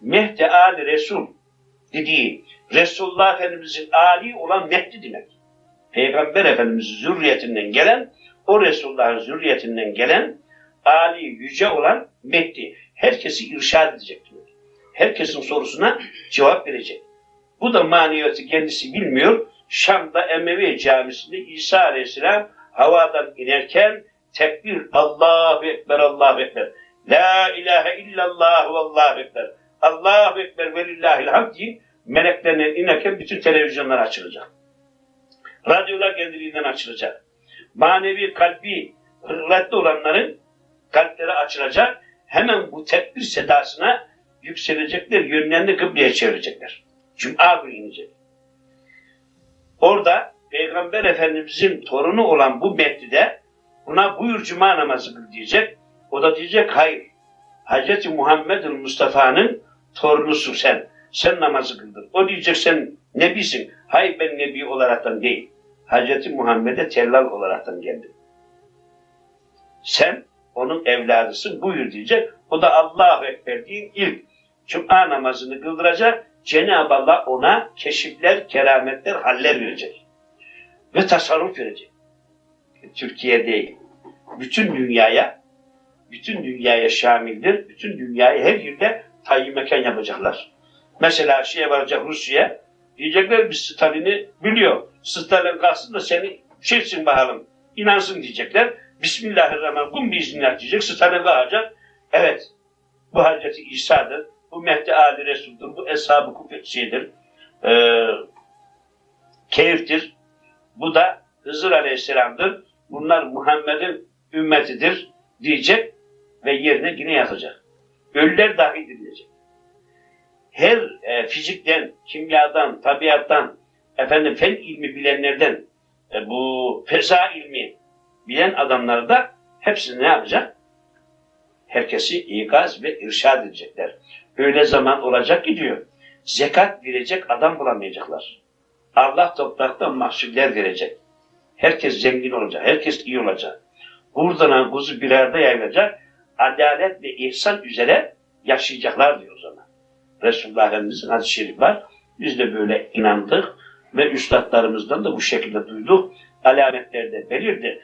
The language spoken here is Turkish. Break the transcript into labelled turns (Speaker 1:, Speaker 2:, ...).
Speaker 1: Mehdi Ali Resul dediği Resulullah Efendimizin Ali olan Mehdi demek. Peygamber Efendimizin zürriyetinden gelen o Resulullah'ın zürriyetinden gelen Ali yüce olan Mehdi. Herkesi irşad edecek diyor. Herkesin sorusuna cevap verecek. Bu da maneviyatı kendisi bilmiyor. Şam'da Emevi camisinde İsa Aleyhisselam havadan inerken tekbir Allahu Ekber Allahu Ekber. La ilahe illallah ve Allahu Ekber. Allahu Ekber ve lillahil hamd diye meleklerle inerken bütün televizyonlar açılacak. Radyolar kendiliğinden açılacak. Manevi kalbi hırlatlı olanların kalpleri açılacak. Hemen bu tekbir sedasına yükselecekler, yönlerini kıbleye çevirecekler. Cuma günü inecek. Orada Peygamber Efendimizin torunu olan bu Mehdi'de buna buyur cuma namazı kıl diyecek. O da diyecek hayır. Hz. Muhammed'in Mustafa'nın torunusun sen. Sen namazı kıldır. O diyecek sen nebisin. Hayır ben nebi olaraktan değil. Hz. Muhammed'e tellal olaraktan geldim. Sen onun evladısın buyur diyecek. O da Allahu Ekber deyin ilk Cuma namazını kıldıracak. Cenab-ı Allah ona keşifler, kerametler, haller verecek. Ve tasarruf verecek. Türkiye değil. Bütün dünyaya bütün dünyaya şamildir. Bütün dünyayı her yerde tayyip mekan yapacaklar. Mesela şeye varacak Rusya diyecekler biz Stalin'i biliyor. Stalin kalsın da seni şeysin bakalım. inansın diyecekler. Bismillahirrahmanirrahim. Kum biiznillah diyecek. Stalin kalacak. Evet. Bu Hazreti İsa'dır. Bu Mehdi Ali Resul'dur. Bu Eshab-ı Kufetsi'dir. Ee, keyiftir. Bu da Hızır Aleyhisselam'dır. Bunlar Muhammed'in ümmetidir diyecek ve yerine yine yatacak. Ölüler dahi dirilecek. Her e, fizikten, kimyadan, tabiattan, efendim fen ilmi bilenlerden, e, bu feza ilmi bilen adamları da hepsini ne yapacak? Herkesi ikaz ve irşad edecekler. Öyle zaman olacak ki diyor, zekat verecek adam bulamayacaklar. Allah topraktan mahsuller verecek. Herkes zengin olacak, herkes iyi olacak. Buradan kuzu bir arada yayılacak, adalet ve ihsan üzere yaşayacaklar diyor o zaman. Resulullah Efendimiz'in hadis-i şerif var. Biz de böyle inandık ve üstadlarımızdan da bu şekilde duyduk. Alametler de belirdi.